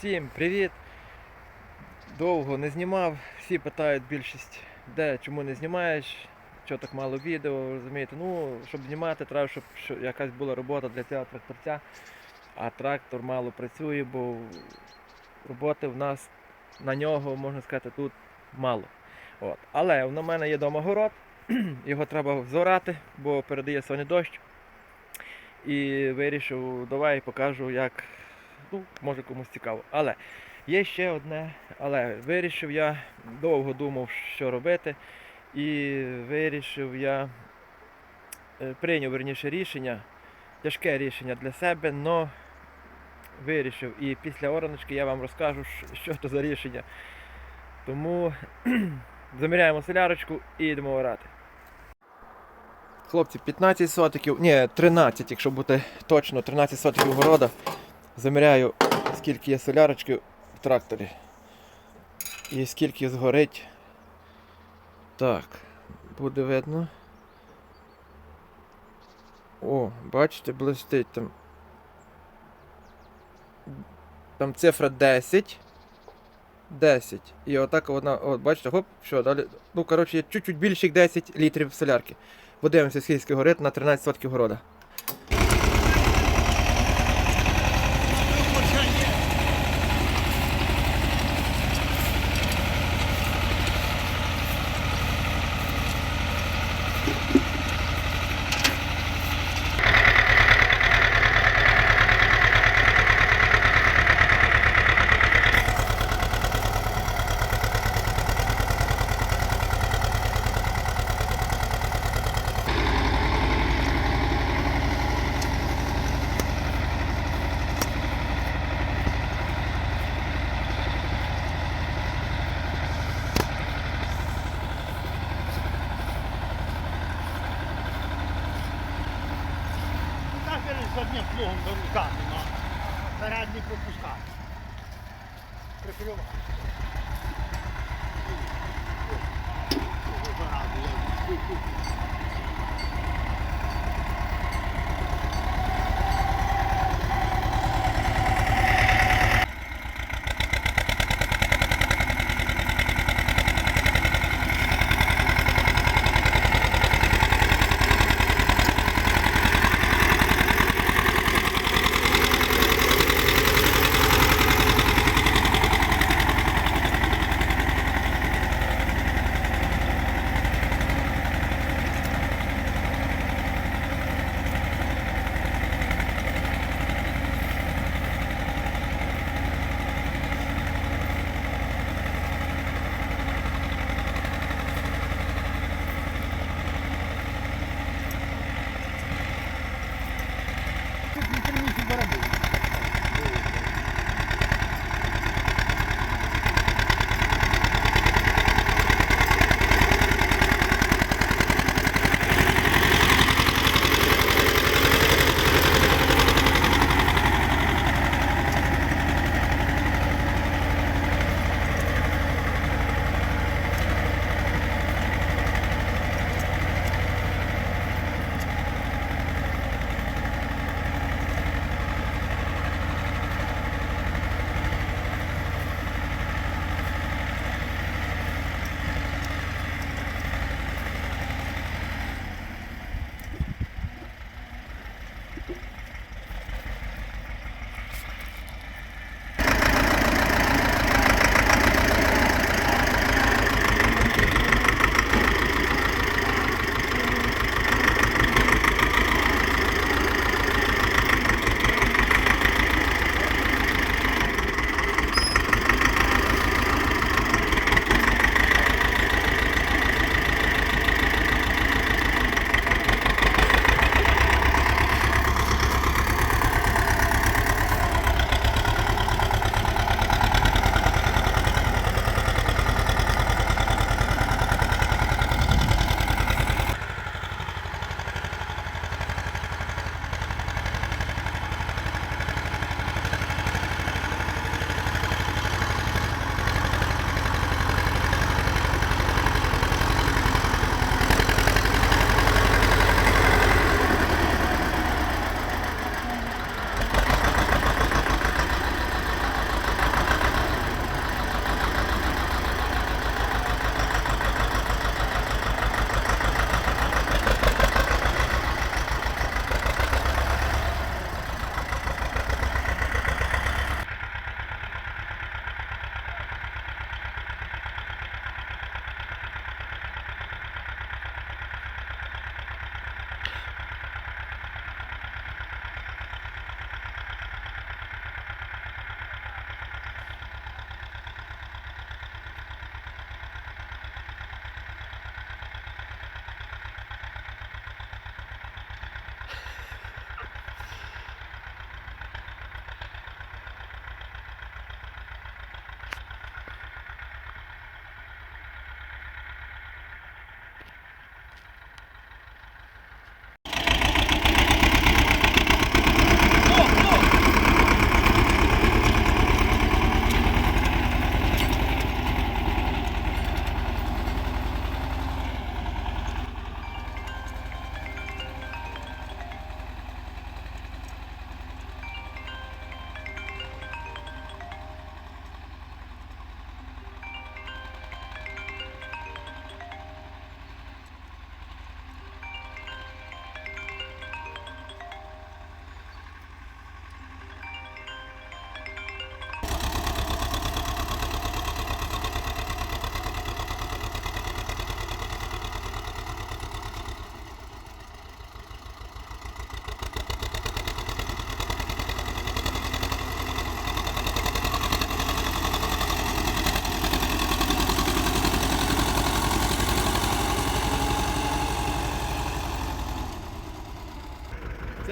Всім привіт! Довго не знімав. Всі питають більшість, де, чому не знімаєш, що так мало відео, розумієте. Ну, щоб знімати, треба, щоб що- якась була робота для цього тракторця. А трактор мало працює, бо роботи в нас на нього, можна сказати, тут мало. От. Але в мене є вдома город, його треба зорати, бо передає сьогодні дощ. І вирішив, давай покажу, як ну, може комусь цікаво. Але є ще одне, але вирішив я, довго думав, що робити. І вирішив я, е, прийняв верніше рішення, тяжке рішення для себе, але вирішив. І після ораночки я вам розкажу, що це за рішення. Тому заміряємо солярочку і йдемо орати. Хлопці, 15 сотиків, ні, 13, якщо бути точно, 13 сотиків города. Заміряю, скільки є солярочки в тракторі. І скільки згорить. Так, буде видно. О, бачите, блистить там. Там цифра 10. 10. І отак вона, от бачите, хоп, що далі. Ну, коротше, є чуть-чуть більше як 10 літрів солярки. Подивимося, скільки горить на 13 сотків города. Плугом до руками, ну. Передній пропускати.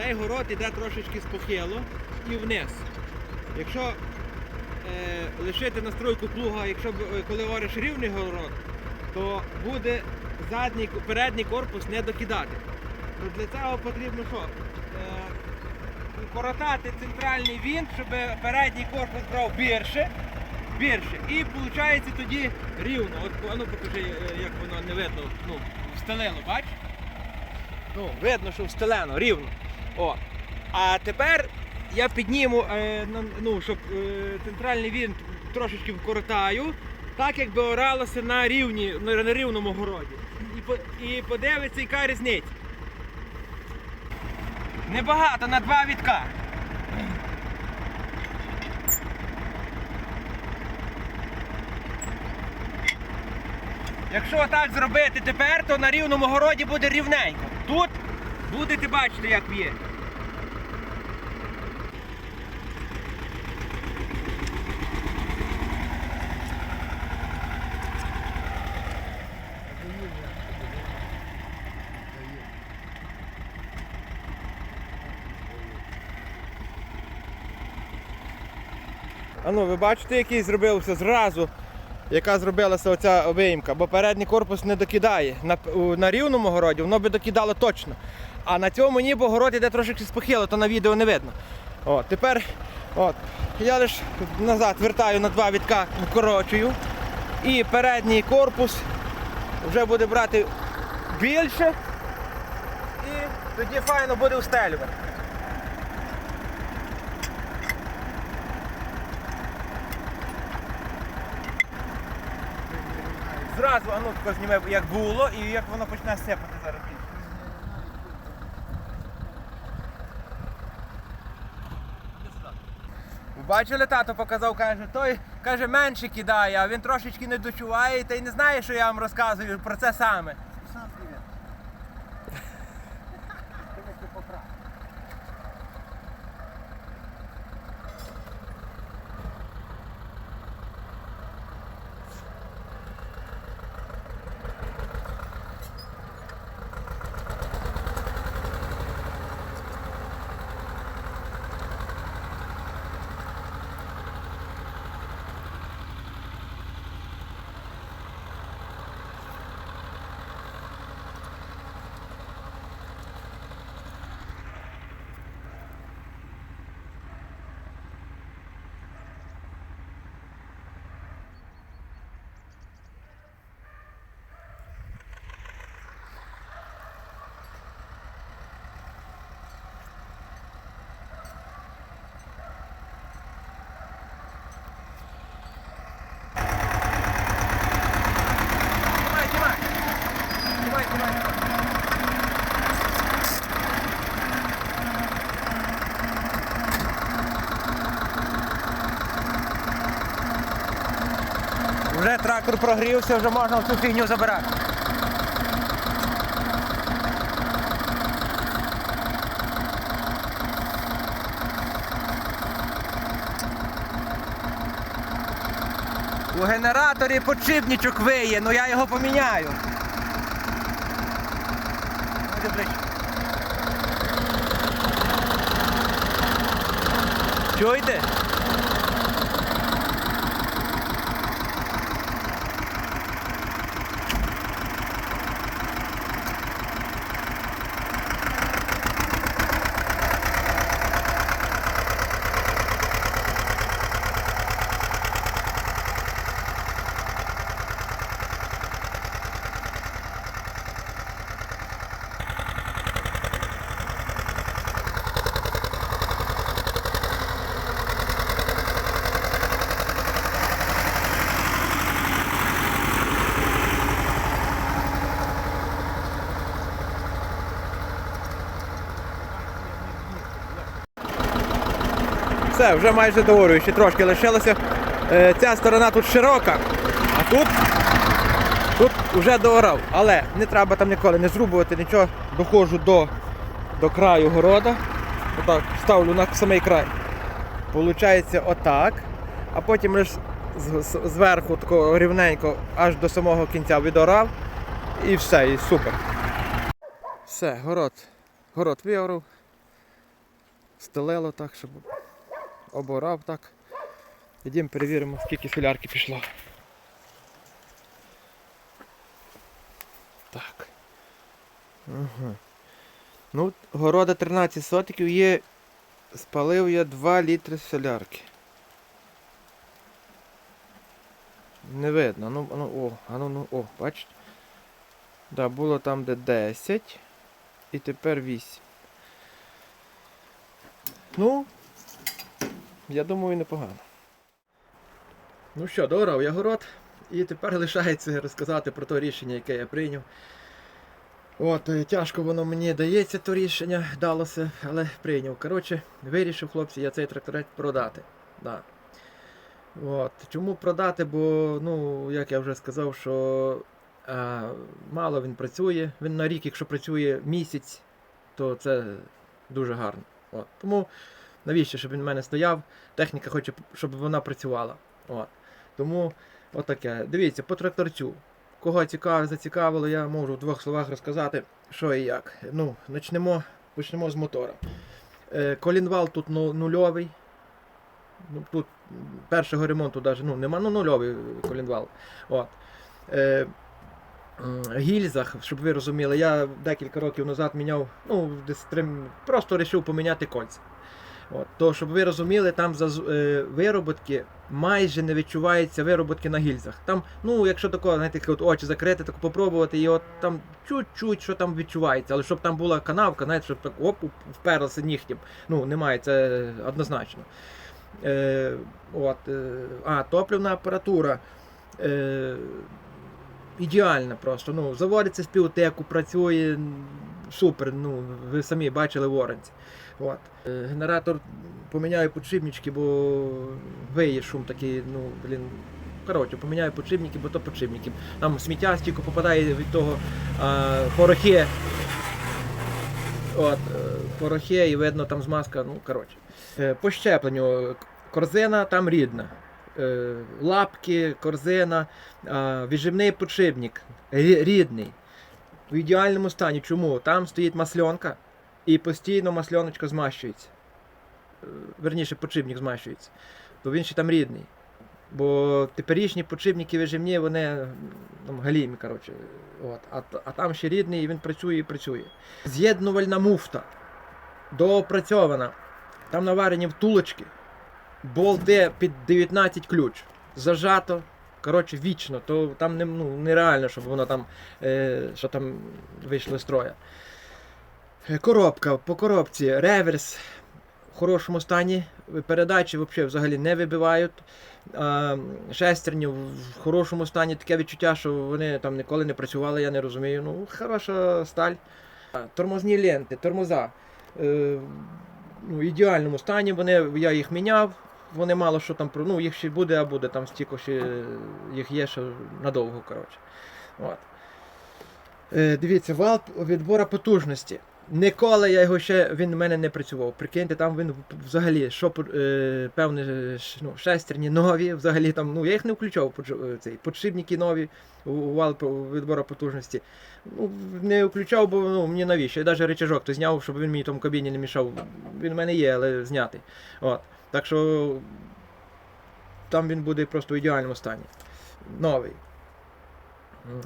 Цей город іде трошечки спохило і вниз. Якщо е, лишити настройку плуга, якщо е, коли ориш рівний город, то буде задній, передній корпус не докидати. То для цього потрібно що? Е, коротати центральний вінт, щоб передній корпус брав більше, більше. І виходить тоді рівно. От ну покажи, е, як воно не видно. Ну, встелено, бач? Ну, видно, що встелено, рівно. О. А тепер я підніму, е, ну, щоб е, центральний вінт трошечки вкоротаю, так якби оралося на рівні, на, рівному городі. І, і подивиться, яка різниця. Небагато на два вітка. Якщо так зробити тепер, то на рівному городі буде рівненько. Тут будете бачити, як є. Ну, ви бачите, який зробився зразу, яка зробилася оця виїмка, бо передній корпус не докидає. На, на рівному городі воно би докидало точно. А на цьому ніби город іде трошки спохило, то на відео не видно. От, тепер от, я лише назад вертаю на два вітка, вкорочую. І передній корпус вже буде брати більше. І тоді файно буде устелювати. Зразу а ну тако зніме, як було, і як воно почне сипати зараз. Бачили, тато показав, каже, той каже, менше кидає, а він трошечки не дочуває та й не знає, що я вам розказую про це саме. Сам привіт. трактор прогрівся, вже можна цю фігню забирати. У генераторі подшипничок виє, ну я його поміняю. Чуєте? Все, вже майже доорюю, ще трошки лишилося. Е, Ця сторона тут широка, а тут, тут вже доорав. Але не треба там ніколи не зрубувати нічого. Доходжу до, до краю города. Отак, ставлю на самий край. Получається отак. А потім з- зверху тако рівненько аж до самого кінця відорав. І все, і супер. Все, город. Город виорав. стелело так, щоб оборав так. Ідемо перевіримо, скільки солярки пішло. Так. Ага. Ну, города 13 сотиків є. Спалив я 2 літри солярки. Не видно. Ну, ну, о, а ну, ну, о, бачите? Да, було там де 10. І тепер 8. Ну, я думаю, непогано. Ну що, дорав я город. І тепер лишається розказати про те рішення, яке я прийняв. От, е, тяжко воно мені дається, то рішення далося, але прийняв. Коротше, вирішив, хлопці, я цей тракторець продати. Да. От. Чому продати? Бо, ну, як я вже сказав, що а, мало він працює. Він на рік, якщо працює місяць, то це дуже гарно. От. Тому навіщо, щоб він в мене стояв? Техніка хоче, щоб вона працювала. От. Тому отаке. Дивіться, по тракторцю. Кого цікавило, зацікавило, я можу в двох словах розказати, що і як. Ну, почнемо, почнемо з мотора. Е, колінвал тут ну, нульовий. Ну, тут першого ремонту навіть ну, нема, ну нульовий колінвал. От. Е, гільзах, щоб ви розуміли, я декілька років назад міняв, ну, десь три, просто вирішив поміняти кольця. От, то, щоб ви розуміли, там за е, вироботки майже не відчуваються вироботки на гільзах. Там, ну, якщо тако, знаєте, от очі закрити, так попробувати, і от там чуть-чуть що там відчувається, але щоб там була канавка, знаєте, щоб так оп, вперлося нігтем. Ну, немає, це однозначно. Е, от, е, а, топливна апаратура. Е, ідеальна просто. Ну, заводиться з півтеку, працює супер. Ну, ви самі бачили в Оранці. От. Е, Генератор поміняю подшипнички, бо виє шум такий, ну, блін. Коротше, поміняю подшипники, бо то подшипники. Там сміття стільки попадає від того а, порохи. От, е, порохи і видно там змазка, ну, коротше. Е, По щепленню корзина там рідна. Лапки, корзина, а, віджимний подшипник рідний. В ідеальному стані. Чому? Там стоїть масленка і постійно масленочка змащується. Е, Верніше, подшипник змащується. То він ще там рідний. Бо теперішні подшипники вижимні, вони ну, галімі, коротше. От. А, а там ще рідний, і він працює і працює. З'єднувальна муфта. Доопрацьована. Там наварені втулочки. Болти під 19 ключ. Зажато. Коротше, вічно, то там не, ну, нереально, щоб воно там, е, що там вийшло з строя. Е, Коробка, по коробці, реверс в хорошому стані. Передачі взагалі, не вибивають. Шестерні в хорошому стані. Таке відчуття, що вони там ніколи не працювали, я не розумію. Ну, хороша сталь. Тормозні ленти, тормоза. Е, ну, в ідеальному стані. Вони, я їх міняв. Вони мало що там. Ну, їх ще буде, а буде там стільки ще їх є, що надовго, коротше. От. Е, дивіться, вал відбора потужності. Ніколи я його ще він в мене не працював. Прикиньте, там він взагалі, що е, певне, ну, шестерні нові, взагалі там, ну я їх не включав, е, цей, подшипники нові у, вал відбора потужності. Ну, не включав, бо ну, мені навіщо. Я навіть речажок то зняв, щоб він мені там в кабіні не мішав. Він в мене є, але знятий. От. Так що там він буде просто в ідеальному стані. Новий.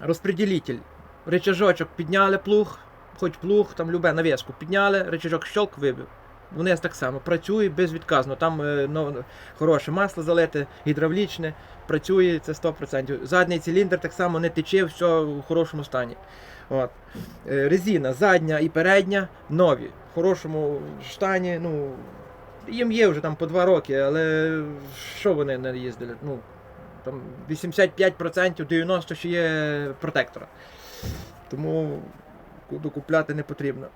Розпреділитель. Речажочок підняли плуг, хоч плуг, там любе навіску підняли, речажок щелк вибив. Вниз так само працює безвідказно. Там ну, хороше масло залите, гідравлічне, працює це 100%. Задній циліндр так само не тече, все в хорошому стані. От. Е, Резина задня і передня нові, в хорошому стані. Ну, їм є вже там по 2 роки, але що вони не їздили? Ну, там 85%, 90% ще є протектора. Тому докупляти не потрібно.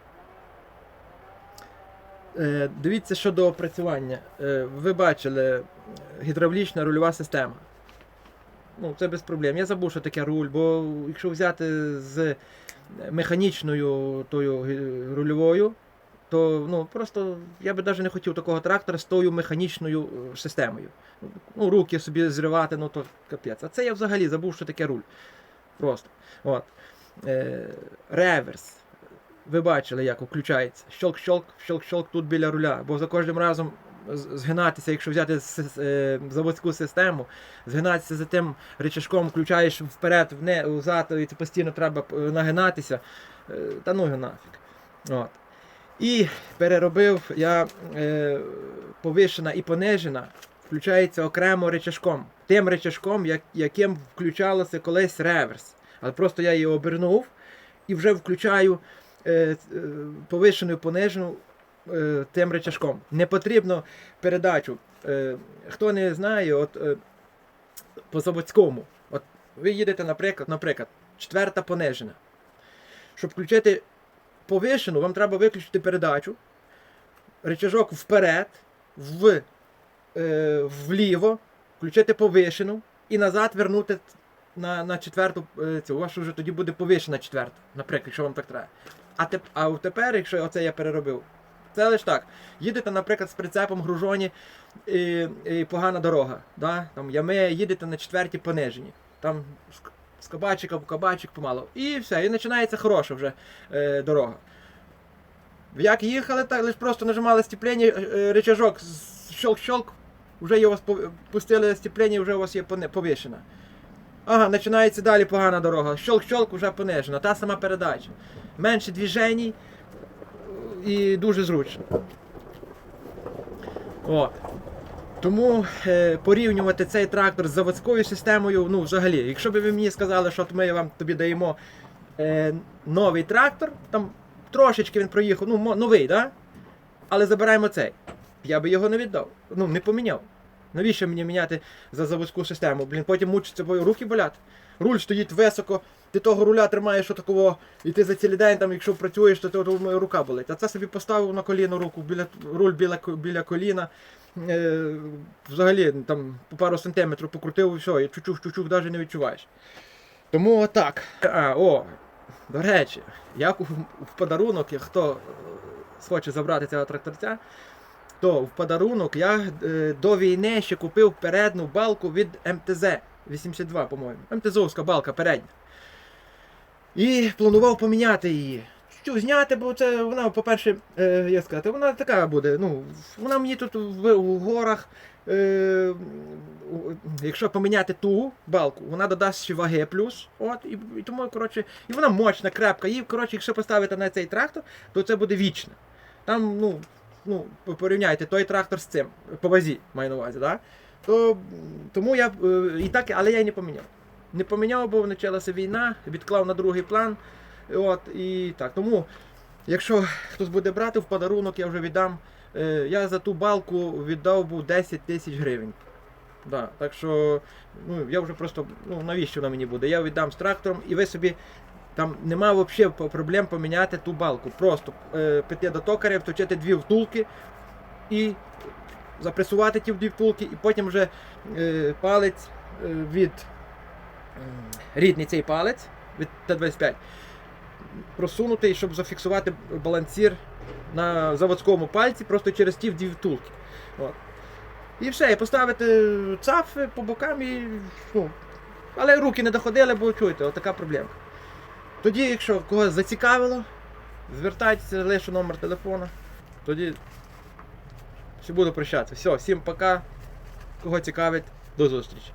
Е, дивіться щодо опрацювання. Е, ви бачили е, гідравлічна рульова система. Ну, це без проблем. Я забув, що таке руль, бо якщо взяти з механічною тою рульовою, то ну, просто я би навіть не хотів такого трактора з тою механічною е, системою. Ну, руки собі зривати, ну то капець. А це я взагалі забув, що таке руль. Просто. От. Е, реверс. ви бачили, як включається. Щолк-щолк, щолк-щолк тут біля руля. Бо за кожним разом згинатися, якщо взяти е, заводську систему, згинатися за тим речашком, включаєш вперед, взад, і це постійно треба е, нагинатися. Е, Та ну його нафіг. От. І переробив я е, повишена і понижена, включається окремо речашком. Тим речашком, як, яким включалося колись реверс. Але просто я її обернув і вже включаю е, е, повишену і понижену е, тим речашком. Не потрібно передачу. Хто не знає, от по заводському, от ви їдете, наприклад, наприклад, четверта понижена. Щоб включити повишену, вам треба виключити передачу, речажок вперед, в, е, вліво, включити повишену і назад вернути на, на четверту е, цю. У вас вже тоді буде повишена четверта, наприклад, якщо вам так треба. А, теп, а тепер, якщо оце я переробив, це лише так. Їдете, наприклад, з прицепом гружоні і, і погана дорога. Да? Там ями, їдете на четвертій пониженні. Там з, кабачика в кабачик помало. І все, і починається хороша вже е, дорога. Як їхали, так лише просто нажимали степлення, е, е, рычажок, з- щелк-щелк, вже пов- пустили степлення, вже у вас є повишена. Ага, починається далі погана дорога. Щелк-щелк вже понижена, та сама передача. Менше движень і дуже зручно. От. Тому е, порівнювати цей трактор з заводською системою, ну взагалі, якщо б ви мені сказали, що ми вам тобі даємо е, новий трактор, там трошечки він проїхав, ну новий, да? але забираємо цей. Я би його не віддав, ну не поміняв. Навіщо мені міняти за заводську систему? Блін, потім мучиться, бо руки болять. Руль стоїть високо, ти того руля тримаєш отакого, і ти за цілий день, там, якщо працюєш, то, то, то моя рука болить. А це собі поставив на коліно руку, біля, руль біля, біля коліна. Е, взагалі там по пару сантиметрів покрутив і все, і чучух, чучух навіть не відчуваєш. Тому отак. А, о, до речі, як в подарунок, хто е, схоче забрати цього тракторця, то в подарунок я е, до війни ще купив передню балку від МТЗ 82, по-моєму. МТЗовська балка передня. І планував поміняти її. Що зняти, бо це вона, по-перше, е, сказати, вона така буде. Ну, вона мені тут в, в горах. Е, якщо поміняти ту балку, вона додасть ще ваги плюс. От, і, і тому, коротше, і вона мощна, крепка. І, коротше, якщо поставити на цей трактор, то це буде вічно. Там, ну, ну, порівняйте той трактор з цим, по вазі, маю на увазі, да? то тому я е, і так, але я й не поміняв. Не поміняв, бо почалася війна, відклав на другий план. От, і так. Тому, якщо хтось буде брати в подарунок, я вже віддам. Е, я за ту балку віддав був 10 тисяч гривень. Да, так що ну, я вже просто, ну навіщо вона мені буде? Я віддам з трактором, і ви собі там нема взагалі проблем поміняти ту балку. Просто е, піти до токаря, вточити дві втулки і запресувати ті дві втулки, і потім вже е, палець е, від м, рідний цей палець від Т-25 просунутий, щоб зафіксувати балансір на заводському пальці, просто через ті дві втулки. От. І все, і поставити цафи по бокам і. Ну, але руки не доходили, бо чуєте, отака проблема. Тоді, якщо когось зацікавило, звертайтеся, лише номер телефона. Тоді ще буду прощатися. Все, всім пока. Кого цікавить, до зустрічі.